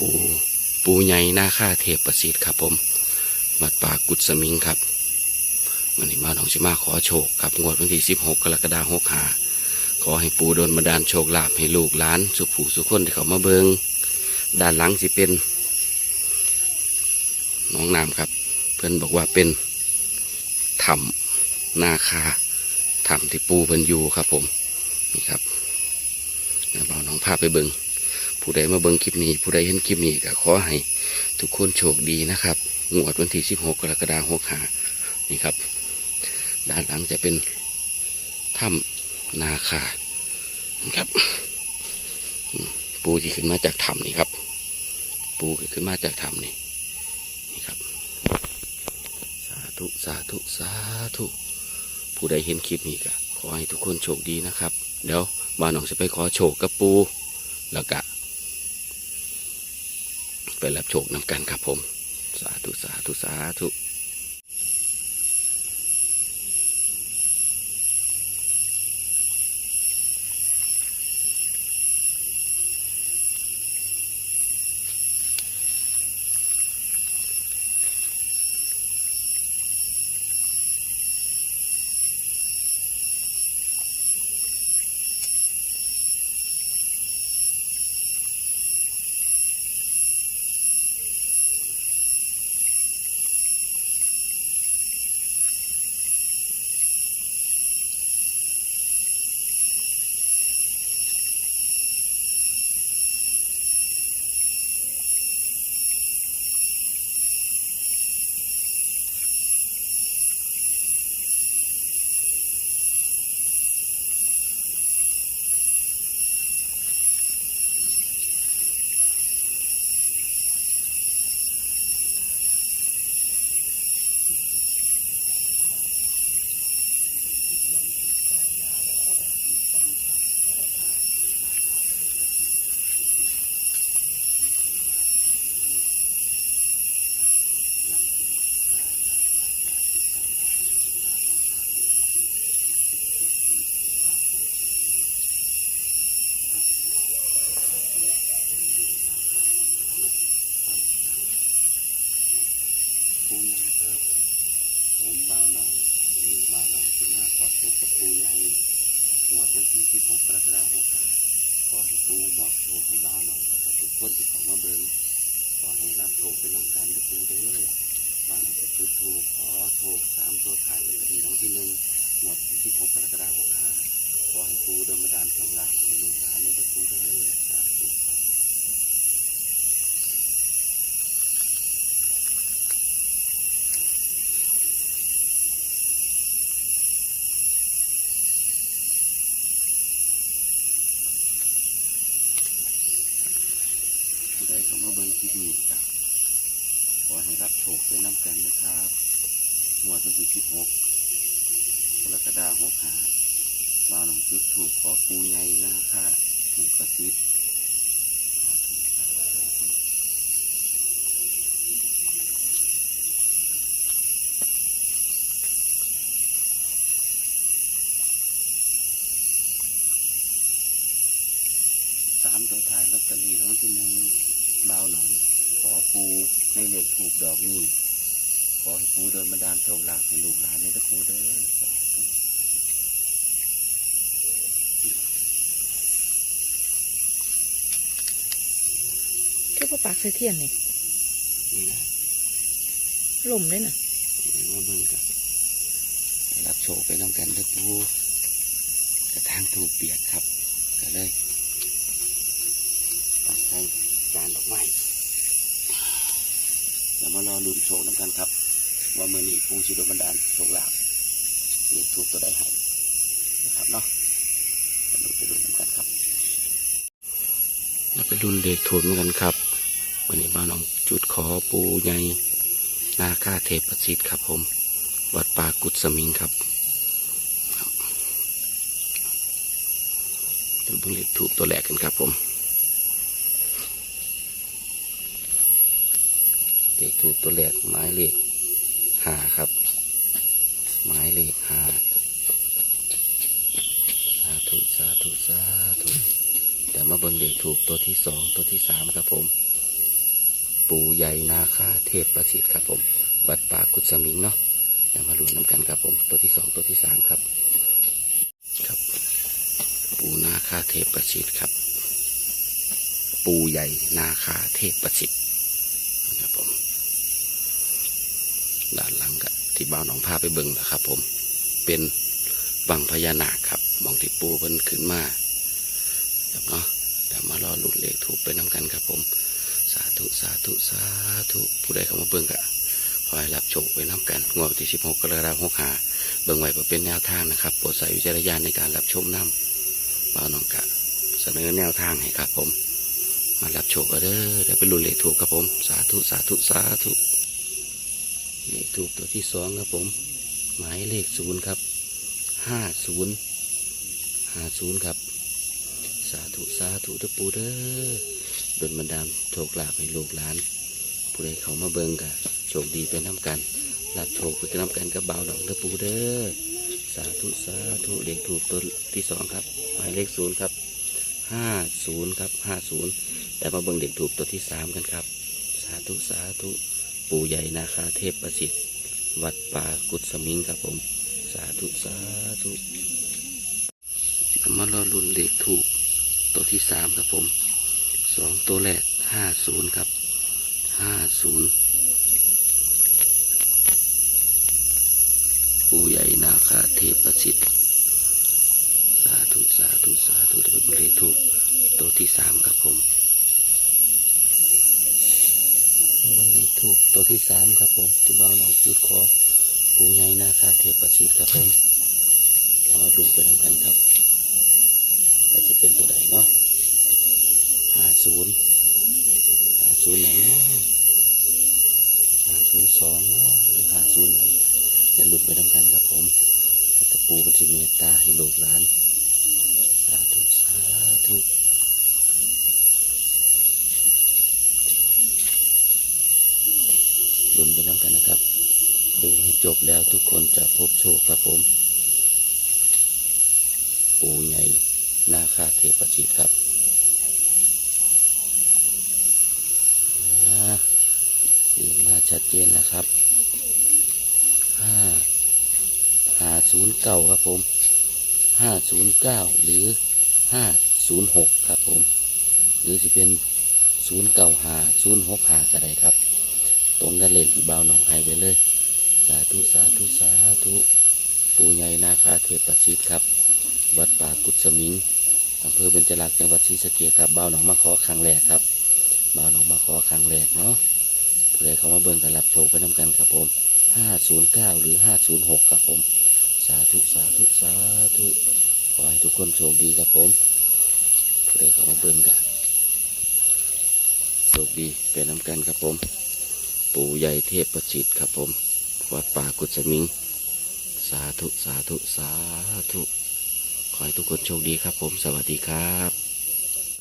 ปูปูใหญ่หน้าค่าเทพประสิทธิ์ครับผมวัดป่ากุดสมิงครับวันนี้มาหนองชิมาขอโชคครับงวดวันที่16 กรกฎาคม6หาขอให้ปูโดนบันดาลโชคลาภให้ลูกหลาน สุขผู้สุขคนที่เขามาเบิงด้านหลังสิเป็นน้องน้ำครับ เพื่อนบอกว่าเป็นถ้ำนาคาถ้ำที่ปูเพิ่นอยู่ครับผมนี่ครับเดี๋ยวเบาน้องพาไปเบิง ผู้ใดมาเบิ่งคลิปนี้ ผู้ใดเห็นคลิปนี้ก็ขอให้ทุกคนโชคดีนะครับงวดวันที่ 16 กรกฎาคม65นี่ครับ ด้านหลังจะเป็นถ้ำนาคานะครับ ปูที่ขึ้นมาจากถ้ำนี่ครับ ปูขึ้นมาจากถ้ำนี่นี่ครับ สาธุสาธุสาธุผู้ใดเห็นคลิปนี้ก็ขอให้ทุกคนโชคดีนะครับ เดี๋ยวบ้านหนองจะไปขอโชคกับปูแล้วก็ ไปรับโชคนำกันครับผม สาธุสาธุสาธุ ปูใหญ่ครับ ผมบ้าวหนองนี่บ้าวหนองคือหน้าขอโชคกับปูใหญ่หวดวันที่16กรกฎาคม6ขอให้ปูบอกโชคของบ้าวหนองและทุก คนที่เขามาเบิ่งขอให้รับโชคเป็นน้ำกันทุกคนเด้อบ้านคือถูกขอโชคสามตัวถ่ายเป็นคดีน้องที่หนึ่งหมดที่16กรกฎาคม6ขอให้ครูเดินมาดานโชคลาภให้ลูกหลานในด้วยปูเด้อสาธุครับ ผู้ใดเข้ามาเบิ่งคลิปนี้จ้ะขอให้รับโชคไปน้ำกันนะครับหมวดวันที่สิบหกกรกฎาคมหกหาบาวหนองจุดถูกขอปูใหญ่นาค่ะถูกกระซิบสาธุสาธุสามตัวถ่ายลอตเตอรี่รางวัลที่หนึ่ง บ่าหนองขอปูให้เหล็กถูกดอกนี้ขอให้ปูโดนบันดาลโชคลาภให้ลูกหลานในตะปูเด้อสาธุคือพวกปากใส่เทียนนี่นี่นะลมเลยน่ะมาเบิ่งกันรับโชคไปน้ำกันเด้อปูกระทางถูกเปียกครับก็เลยตักใส่จานดอก ไม้เดี๋ยวมารอลุ้นโชคน้ำกันครับ ว่าเมื่อนี้ปูชิโดบันดาลโชคลาภนี่ถูกตัวได้ให้นะครับเนาะไปลุ้นไปลุ้นน้ำกันครับไปลุ้นเด็กถูกเหมือนกันครับ วันนี้บ้านน้องจุดขอปูใหญ่นาคาเทพประสิทธิ์ครับผม วัดป่ากุดสมิงครับเดี๋ยวเพิ่งเลขถูกตัวแรกกันครับผม เลขถูกตัวแรกหมายเลขหาครับ หมายเลขหาสาธุสาธุสาธุเดี๋ยวมาเบิ่งเลขถูกตัวที่สองตัวที่สามครับผม ปู่ใหญ่นาคาเทพประสิทธิ์ครับผมวัดป่ากุศมิงเนาะเดี๋ยวมาลุ้นน้ำกันครับผม ตัวที่สองตัวที่สามครับ ครับ ปู่นาคาเทพประสิทธิ์ครับ ปู่ใหญ่นาคาเทพประสิทธิ์ครับผม ด้านหลังก็ที่บ่าวหนองพาไปเบิ่งนะครับ ผม เป็นวังพญานาคครับมองที่ปูเพิ่นขึ้นมาครับเนาะเดี๋ยวมารอหลุดเลขถูกไปน้ำกันครับ ผม สาธุสาธุสาธุผู้ใดเข้ามาเบิ่งกะขอให้รับโชคไปน้ำกันงวดวันที่สิบหกกรกฎาคมหกหาเบิ่งไว้เพื่อเป็นแนวทางนะครับโปรดใส่วิจารณญาณในการรับชมน้ำบ่าวหนองกะเสนอแนวทางให้ครับผม มารับโชคกันเด้อเดี๋ยวไปลุ้นเลขถูกครับผม สาธุสาธุสาธุ เลขถูกตัวที่สองครับผม หมายเลขศูนย์ครับห้าศูนย์ห้าศูนย์ครับ สาธุสาธุเด้อปูเด้อดนบันดาลโชคลาภให้ลูกหลาน ผู้ใดเขามาเบิ่งกะโชคดีไปน้ำกันรับโชคไปน้ำกันกับบ่าวดอกเด้อปูเด้อสาธุสาธุเลขถูกตัวที่สองครับ หมายเลขศูนย์ครับห้าศูนย์ครับห้าศูนย์แต่มาเบิ่งเด็กถูกตัวที่สามกันครับ สาธุสาธุ ปู่ใหญ่นาคาเทพประสิทธิ์ วัดป่ากุศมิงครับผม สาธุ สาธุมารอลุ่นเลขถูก ตัวที่สามครับผมสองตัวแรกห้าศูนย์ครับห้าศูนย์ปู่ใหญ่นาคาเทพประสิทธิ์ สาธุ สาธุ สาธุจะเป็นเลขถูก ตัวที่สามครับผม เป็นเลขถูกตัวที่สามครับผมที่บ่าหนองจุดขอปูใหญ่นาคาเทพประสิทธิ์ครับผมเอามาดูไปทำกันครับเราจะเป็นตัวใดเนาะหาศูนย์หาศูนย์ไหนเนาะหาศูนย์สองเนาะหรือหาศูนย์ไหนจะหลุดไปทำกันครับผมต่ปูกันสิเมตตาให้ลูกหลานสาธุสาธุ ลุ้นไปน้ำกันนะครับ ดูให้จบแล้วทุกคนจะพบโชคครับผม ปู่ใหญ่นาคาเทพชิตครับดีมาชัดเจนนะครับห้าหาศูนย์เก้าครับผมห้าศูนย์เก้าหรือห้าศูนย์หกครับผม หรือจะเป็นศูนย์เก้าหาศูนย์หกหาก็ได้ครับ ตรงกันเลขที่บ่าวหนองไฮไปเลย สาธุสาธุสาธุปู่ใหญ่นาคาเทพประสิทธิ์ครับวัดป่ากุศมิงอำเภอเบญจลักษณ์จังหวัดศรีสะเกษครับบ่าวหนองมาขอครั้งแรกครับบ่าวหนองมาขอครั้งแรกเนาะผู้ใดเขามาเบิ่งกันรับโชคไปน้ำกันครับผมห้าศูนย์เก้าหรือห้าศูนย์หกครับผม สาธุสาธุสาธุขอให้ทุกคนโชคดีครับผมผู้ใดเขามาเบิ่งกันโชคดีไปน้ำกันครับผม ปู่ใหญ่เทพประชิตครับผม วัดป่ากุศมิง สาธุ สาธุ สาธุ ขอให้ทุกคนโชคดีครับผม สวัสดีครับ